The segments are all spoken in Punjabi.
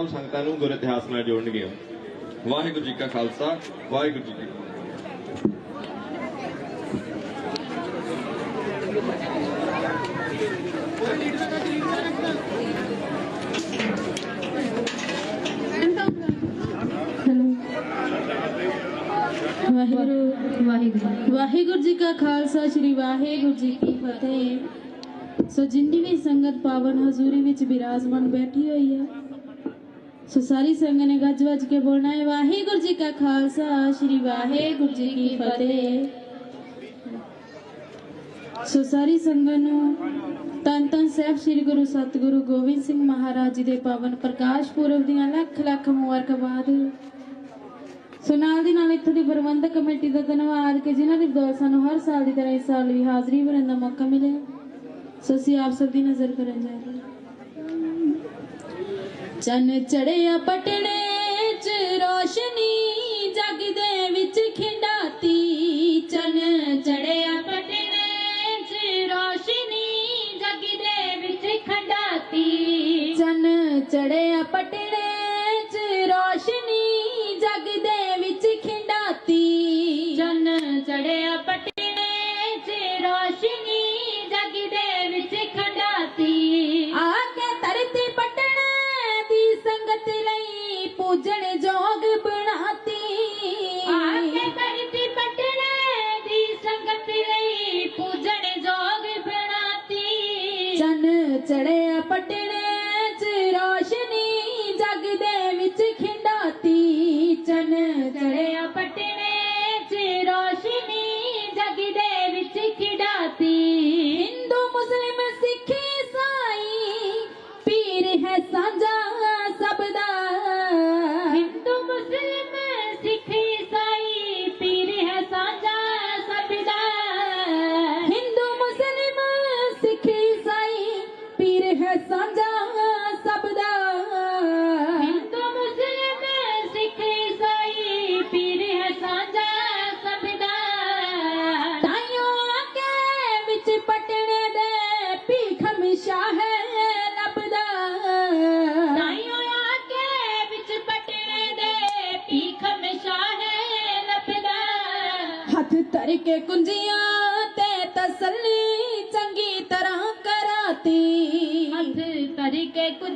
ਸਭ ਸੰਗਤਾਂ ਨੂੰ ਗੁਰ ਇਤਿਹਾਸ ਨਾਲ ਜੋੜਨਗੇ। ਵਾਹਿਗੁਰੂ ਜੀ ਕਾ ਖਾਲਸਾ, ਵਾਹਿਗੁਰੂ ਜੀ ਕੀ ਵਾਹਿਗੁਰੂ ਵਾਹਿਗੁਰੂ ਵਾਹਿਗੁਰੂ ਜੀ ਕਾ ਖਾਲਸਾ, ਸ੍ਰੀ ਵਾਹਿਗੁਰੂ ਜੀ ਕੀ ਫਤਿਹ। ਸੋ ਜਿੰਨੀ ਵੀ ਸੰਗਤ ਪਾਵਨ ਹਜ਼ੂਰੀ ਵਿੱਚ ਬਿਰਾਜਮਾਨ ਬੈਠੀ ਹੋਈ ਹੈ ਸੋ ਸਾਰੀ ਸੰਗਤ ਨੇ ਗੱਜ ਵੱਜ ਕੇ ਬੋਲਣਾ ਹੈ। ਵਾਹਿਗੁਰੂ ਜੀ ਕਾ ਖਾਲਸਾ, ਸ੍ਰੀ ਵਾਹਿਗੁਰੂ ਜੀ ਕੀ ਫਤਿਹ। ਸੋ ਸਾਰੀ ਸੰਗਤ ਨੂੰ ਤਨ ਤਨ ਸਾਹਿਬ ਸ੍ਰੀ ਗੁਰੂ ਸਤਿਗੁਰੂ ਗੋਬਿੰਦ ਸਿੰਘ ਮਹਾਰਾਜ ਜੀ ਦੇ ਪਾਵਨ ਪ੍ਰਕਾਸ਼ ਪੁਰਬ ਦੀਆਂ ਲੱਖ ਲੱਖ ਮੁਬਾਰਕਬਾਦ ਸੋ ਨਾਲ ਦੀ ਨਾਲ ਇੱਥੋਂ ਦੀ ਪ੍ਰਬੰਧਕ ਕਮੇਟੀ ਦਾ ਧੰਨਵਾਦ ਕਿ ਜਿਨ੍ਹਾਂ ਦੀ ਬਦੌਲਤ ਸਾਨੂੰ ਹਰ ਸਾਲ ਦੀ ਤਰ੍ਹਾਂ ਇਸ ਸਾਲ ਵੀ ਹਾਜ਼ਰੀ ਭਰਨ ਦਾ ਮੌਕਾ ਮਿਲਿਆ। ਸੋ ਅਸੀਂ ਆਪ ਸਭ ਦੀ ਨਜ਼ਰ ਕਰਨ ਜਾ ਰਹੇ ਹਾਂ। ਚੰਨ ਚੜਿਆ ਪਟੜੇ ਚ ਰੋਸ਼ਨੀ ਜਗ ਦੇ ਵਿੱਚ ਖਿੰਡਾਤੀ। ਚੰਨ ਚੜਿਆ ਪਟੜੇ ਚ ਰੋਸ਼ਨੀ ਜਗ ਦੇ ਵਿੱਚ ਖੰਡਾਤੀ। ਚੰਨ ਚੜਿਆ ਪੂਜਣ ਜੋਗ ਬਣਾਤੀ। ਆ ਕੇ ਧਰਤੀ ਪਟਣੇ ਦੀ ਸੰਗਤ ਲਈ ਪੂਜਣ ਜੋਗ ਬਣਾਤੀ। ਚੰਨ ਚੜਿਆ ਪਟਣੇ ਚ ਰੋਸ਼ਨੀ ਜਗ ਦੇ ਵਿੱਚ ਖਿੰਡਾਤੀ। ਚੰਨ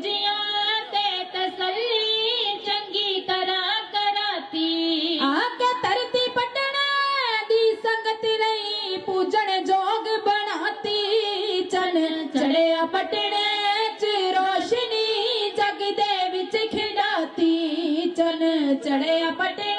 ਕੇ ਤੇ ਤਸੱਲੀ ਚੰਗੀ ਤਰ੍ਹਾਂ ਕਰਾਤੀ। ਆ ਕੇ ਧਰਤੀ ਪਟਣਾ ਦੀ ਸੰਗਤ ਲਈ ਪੂਜਣ ਜੋਗ ਬਣਾਤੀ। ਚੰਨ ਚੜਿਆ ਪਟਣੇ ਚ ਰੋਸ਼ਨੀ ਜਗ ਦੇ ਵਿੱਚ ਖਿਡਾਤੀ। ਚੰਨ ਚੜਿਆ ਪਟਣੇ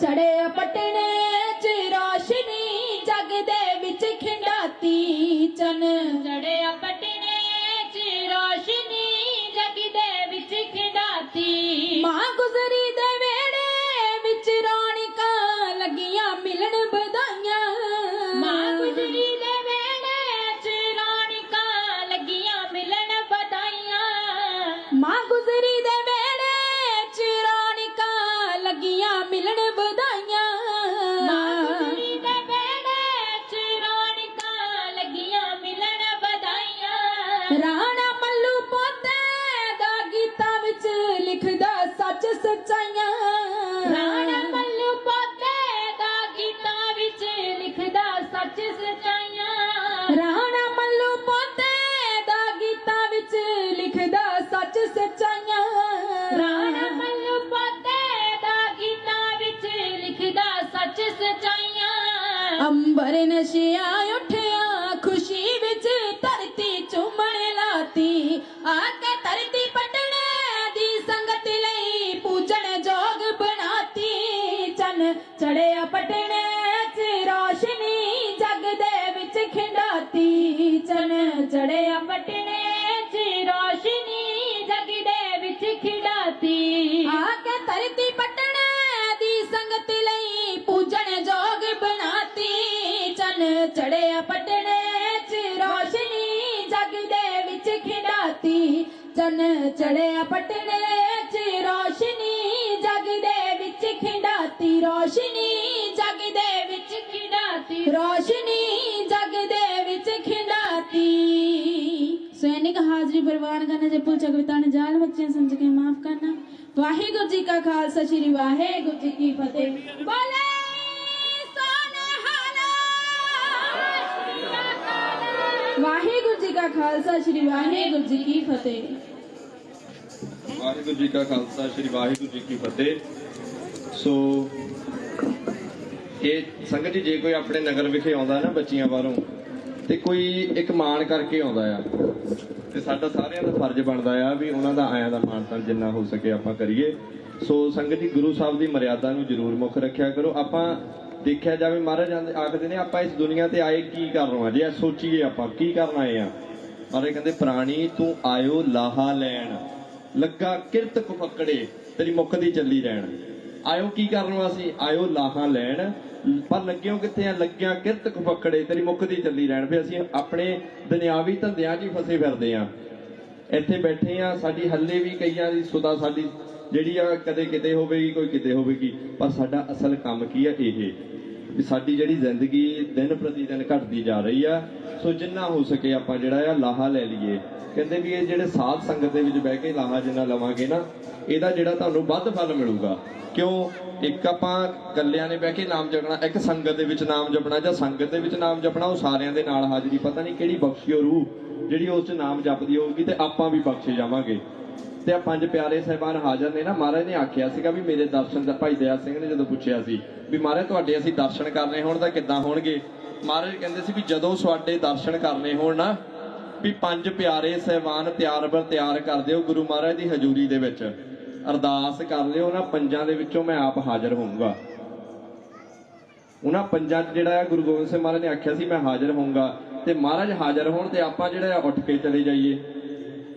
ಚಡೆಯ ಪಟ್ಟಣೆ रा ਧਰਤੀ ਪਟਣੇ ਦੀ ਸੰਗਤ ਲਈ ਪੂਜਣ ਜੋਗ ਬਣਾਤੀ। ਚੰਨ ਚੜਿਆ ਪਟਣੇ ਚ ਰੋਸ਼ਨੀ ਜਗ ਦੇ ਵਿੱਚ ਖਿਡਾਤੀ। ਚਨ ਚੜਿਆ ਪਟਣੇ ਚ ਰੋਸ਼ਨੀ ਜਗ ਦੇ ਵਿੱਚ ਖਿਡਾਤੀ। ਰੋਸ਼ਨੀ ਜਗ ਦੇ ਵਿੱਚ ਖਿਡਾਤੀ। ਰੋਸ਼ਨੀ ਵਾਹਿਗੁਰੂ ਜੀ ਕਾ ਖਾਲਸਾ, ਸ੍ਰੀ ਵਾਹਿਗੁਰੂ ਜੀ ਕੀ ਫਤਿਹ। ਬੋਲੇ ਵਾਹਿਗੁਰੂ ਜੀ ਕਾ ਖਾਲਸਾ, ਸ੍ਰੀ ਵਾਹਿਗੁਰੂ ਜੀ ਕੀ ਫਤਿਹ। ਵਾਹਿਗੁਰੂ ਜੀ ਕਾ ਖਾਲਸਾ, ਸ੍ਰੀ ਵਾਹਿਗੁਰੂ ਜੀ ਕੀ ਫਤਿਹ। ਸੋ, ਇਹ ਸੰਗਤ ਜੀ, ਜੇ ਕੋਈ ਆਪਣੇ ਨਗਰ ਵਿਖੇ ਆਉਂਦਾ ਨਾ ਬੱਚੀਆਂ ਬਾਹਰੋਂ ਤੇ ਕੋਈ ਇੱਕ ਮਾਣ ਕਰਕੇ ਆਉਂਦਾ ਆ। ਤੇ ਸਾਡਾ ਸਾਰਿਆਂ ਦਾ ਫਰਜ਼ ਬਣਦਾ ਆ ਵੀ ਉਹਨਾਂ ਦਾ ਆਇਆਂ ਦਾ ਮਾਣ ਤਾਂ ਜਿੰਨਾ ਹੋ ਸਕੇ ਆਪਾਂ ਕਰੀਏ। ਸੋ ਸੰਗਤ ਜੀ, ਗੁਰੂ ਸਾਹਿਬ ਦੀ ਮਰਿਆਦਾ ਨੂੰ ਜ਼ਰੂਰ ਮੁੱਖ ਰੱਖਿਆ ਕਰੋ। ਆਪਾਂ ਦੇਖਿਆ ਜਾਵੇ, ਮਹਾਰਾਜ ਆਖਦੇ ਨੇ, ਆਪਾਂ ਇਸ ਦੁਨੀਆ ਤੇ ਆਏ ਕੀ ਕਰਨਾ ਜੇ ਸੋਚੀਏ ਆਪਾਂ, ਕੀ ਕਰਨ ਆਏ ਆ? ਮਹਾਰਾਜ ਕਹਿੰਦੇ, ਪ੍ਰਾਣੀ, ਤੂੰ ਆਇਓ ਲਾਹਾ ਲੈਣ। ਲੱਗਾ ਕਿਰਤ ਕੁਫਕੜੇ ਤੇਰੀ ਮੁੱਖ ਦੀ ਚੱਲੀ ਰਹਿਣ। ਆਇਓ ਕੀ ਕਰਨ ਵਾਸੀ ਆਇਓ ਲਾਹਾ ਲੈਣ। ਪਰ ਲੱਗਿਓ ਕਿੱਥੇ ਆ, ਲੱਗਿਆ ਕਿਰਤ ਕੁਫਕੜੇ ਤੇਰੀ ਮੁੱਖ ਦੀ ਚੱਲੀ ਰਹਿਣ। ਫੇ ਅਸੀਂ ਆਪਣੇ ਦੁਨਿਆਵੀ ਧੰਦਿਆਂ 'ਚ ਹੀ ਫਸੇ ਫਿਰਦੇ ਆ ਇੱਥੇ ਬੈਠੇ ਆ ਸਾਡੀ ਹੱਲੇ ਵੀ ਕਈਆਂ ਦੀ ਸੁਦਾ ਸਾਡੀ ਜਿਹੜੀ ਆ ਕਦੇ ਕਿਤੇ ਹੋਵੇਗੀ, ਕੋਈ ਕਿਤੇ ਹੋਵੇਗੀ, ਪਰ ਸਾਡਾ ਅਸਲ ਕੰਮ ਕੀ ਆ ਇਹ? ਵੀ ਸਾਡੀ ਜਿਹੜੀ ਜ਼ਿੰਦਗੀ ਦਿਨ ਪ੍ਰਤੀ ਦਿਨ ਘਟਦੀ ਜਾ ਰਹੀ ਆ, ਸੋ ਜਿੰਨਾ ਹੋ ਸਕੇ ਆਪਾਂ ਜਿਹੜਾ ਆ ਲਾਹਾ ਲੈ ਲਈਏ। ਕਹਿੰਦੇ ਵੀ ਇਹ ਜਿਹੜੇ ਸਾਧ ਸੰਗਤ ਦੇ ਵਿੱਚ ਬਹਿ ਕੇ ਲਾਹਾ ਜਿੰਨਾ ਲਵਾਂਗੇ ਨਾ, ਇਹਦਾ ਜਿਹੜਾ ਤੁਹਾਨੂੰ ਵੱਧ ਫਲ ਮਿਲੂਗਾ। ਕਿਉਂ? ਇੱਕ ਆਪਾਂ ਗੱਲਿਆਂ ਨੇ ਬਹਿ ਕੇ ਨਾਮ ਜਪਣਾ, ਇੱਕ ਸੰਗਤ ਦੇ ਵਿੱਚ ਨਾਮ ਜਪਣਾ ਜਾਂ ਸੰਗਤ ਦੇ ਵਿੱਚ ਨਾਮ ਜਪਣਾ, ਉਹ ਸਾਰਿਆਂ ਦੇ ਨਾਲ ਹਾਜ਼ਰੀ, ਪਤਾ ਨਹੀਂ ਕਿਹੜੀ ਬਖਸ਼ੀ ਉਹ ਰੂਹ ਜਿਹੜੀ ਉਸ 'ਚ ਨਾਮ ਜਪਦੀ ਹੋਊਗੀ ਤੇ ਆਪਾਂ ਵੀ ਬਖਸ਼ੇ ਜਾਵਾਂਗੇ। ਤੇ ਆ ਪੰਜ ਪਿਆਰੇ ਸਹਿਬਾਨ ਹਾਜ਼ਰ ਨੇ ਨਾ, ਮਹਾਰਾਜ ਨੇ ਆਖਿਆ ਸੀਗਾ ਵੀ ਮੇਰੇ ਦਰਸ਼ਨ ਦਾ ਭਾਈ ਦਇਆ ਸਿੰਘ ਨੇ ਜਦੋਂ ਪੁੱਛਿਆ ਸੀ ਵੀ ਮਹਾਰਾਜ ਤੁਹਾਡੇ ਅਸੀਂ ਦਰਸ਼ਨ ਕਰਨੇ ਹੋਣ ਤਾਂ ਕਿੱਦਾਂ ਹੋਣਗੇ? ਮਹਾਰਾਜ ਕਹਿੰਦੇ ਸੀ ਵੀ ਜਦੋਂ ਤੁਹਾਡੇ ਦਰਸ਼ਨ ਕਰਨੇ ਹੋਣ ਨਾ, ਵੀ ਪੰਜ ਪਿਆਰੇ ਸਹਿਬਾਨ ਤਿਆਰ ਬਰ ਤਿਆਰ ਕਰ ਦਿਓ ਗੁਰੂ ਮਹਾਰਾਜ ਦੀ ਹਜ਼ੂਰੀ ਦੇ ਵਿੱਚ। ਅਰਦਾਸ ਕਰ ਲਿਓ ਨਾ ਪੰਜਾਂ ਦੇ ਵਿੱਚੋਂ ਮੈਂ ਆਪ ਹਾਜ਼ਰ ਹੋਊਂਗਾ। ਉਹਨਾਂ ਪੰਜਾਂ 'ਚ ਜਿਹੜਾ ਆ, ਗੁਰੂ ਗੋਬਿੰਦ ਸਿੰਘ ਮਹਾਰਾਜ ਨੇ ਆਖਿਆ ਸੀ, ਮੈਂ ਹਾਜ਼ਰ ਹੋਊਂਗਾ। ਤੇ ਮਹਾਰਾਜ ਹਾਜ਼ਰ ਹੋਣ ਤੇ ਆਪਾਂ ਜਿਹੜਾ ਆ, ਉੱਠ ਕੇ ਚਲੇ ਜਾਈਏ।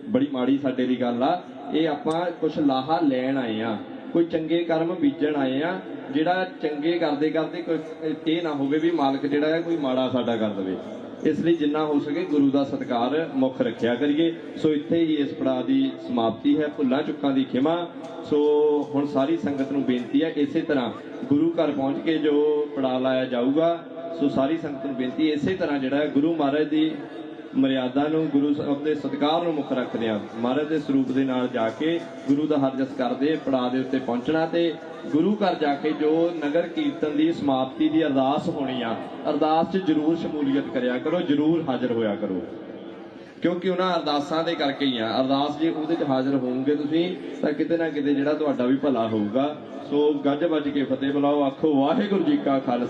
ਬੜੀ ਮਾੜੀ ਸਾਡੇ ਦੀ ਗੱਲ ਆ। ਇਹ ਆਪਾਂ ਕੁਝ ਲਾਹਾ ਲੈਣ ਆਏ ਆ। ਕੋਈ ਚੰਗੇ ਕਰਮ ਬੀਜਣ ਆਏ ਆ, ਜਿਹੜਾ ਚੰਗੇ ਕਰਦੇ ਕਰਦੇ ਕੋਈ ਇਹ ਨਾ ਹੋਵੇ ਵੀ ਮਾਲਕ ਜਿਹੜਾ ਹੈ ਕੋਈ ਮਾੜਾ ਸਾਡਾ ਕਰ ਦੇਵੇ। ਇਸ ਲਈ ਜਿੰਨਾ ਹੋ ਸਕੇ ਗੁਰੂ ਦਾ ਸਤਿਕਾਰ ਮੁੱਖ ਰੱਖਿਆ ਕਰੀਏ। ਸੋ ਇੱਥੇ ਹੀ ਇਸ ਪੜਾਅ ਦੀ ਸਮਾਪਤੀ ਹੈ, ਭੁੱਲਾਂ ਚੁੱਕਾਂ ਦੀ ਖਿਮਾ। ਸੋ ਹੁਣ ਸਾਰੀ ਸੰਗਤ ਨੂੰ ਬੇਨਤੀ ਹੈ ਇਸੇ ਤਰ੍ਹਾਂ ਗੁਰੂ ਘਰ ਪਹੁੰਚ ਕੇ ਜੋ ਪੜਾਅ ਲਾਇਆ ਜਾਊਗਾ, ਸੋ ਸਾਰੀ ਸੰਗਤ ਨੂੰ ਬੇਨਤੀ ਇਸੇ ਤਰ੍ਹਾਂ ਜਿਹੜਾ ਗੁਰੂ ਮਹਾਰਾਜ ਦੀ ਮਰਿਆਦਾ ਨੂੰ ਗੁਰੂ ਸਾਹਿਬ ਦੇ ਸਤਿਕਾਰ ਨੂੰ ਮੁੱਖ ਰੱਖਦੇ ਆ ਮਹਾਰਾਜ ਦੇ ਸਰੂਪ ਦੇ ਨਾਲ ਜਾ ਕੇ ਗੁਰੂ ਦਾ ਹਰਜਸ ਕਰਦੇ ਪੜਾਅ ਦੇ ਉੱਤੇ ਪਹੁੰਚਣਾ ਤੇ ਗੁਰੂ ਘਰ ਜਾ ਕੇ ਜੋ ਨਗਰ ਕੀਰਤਨ ਦੀ ਸਮਾਪਤੀ ਦੀ ਅਰਦਾਸ ਹੋਣੀ ਆ, ਅਰਦਾਸ 'ਚ ਜਰੂਰ ਸ਼ਮੂਲੀਅਤ ਕਰਿਆ ਕਰੋ, ਜਰੂਰ ਹਾਜ਼ਰ ਹੋਇਆ ਕਰੋ। ਕਿਉਂਕਿ ਉਹਨਾਂ ਅਰਦਾਸਾਂ ਦੇ ਕਰਕੇ ਹੀ ਆ, ਅਰਦਾਸ ਜੇ ਉਹਦੇ 'ਚ ਹਾਜ਼ਰ ਹੋਵੋਗੇ ਤੁਸੀਂ, ਤਾਂ ਕਿਤੇ ਨਾ ਕਿਤੇ ਜਿਹੜਾ ਤੁਹਾਡਾ ਵੀ ਭਲਾ ਹੋਊਗਾ। ਸੋ ਗੱਜ ਵੱਜ ਕੇ ਫਤਿਹ ਬੁਲਾਓ, ਆਖੋ ਵਾਹਿਗੁਰੂ ਜੀ ਕਾ ਖਾਲਸਾ।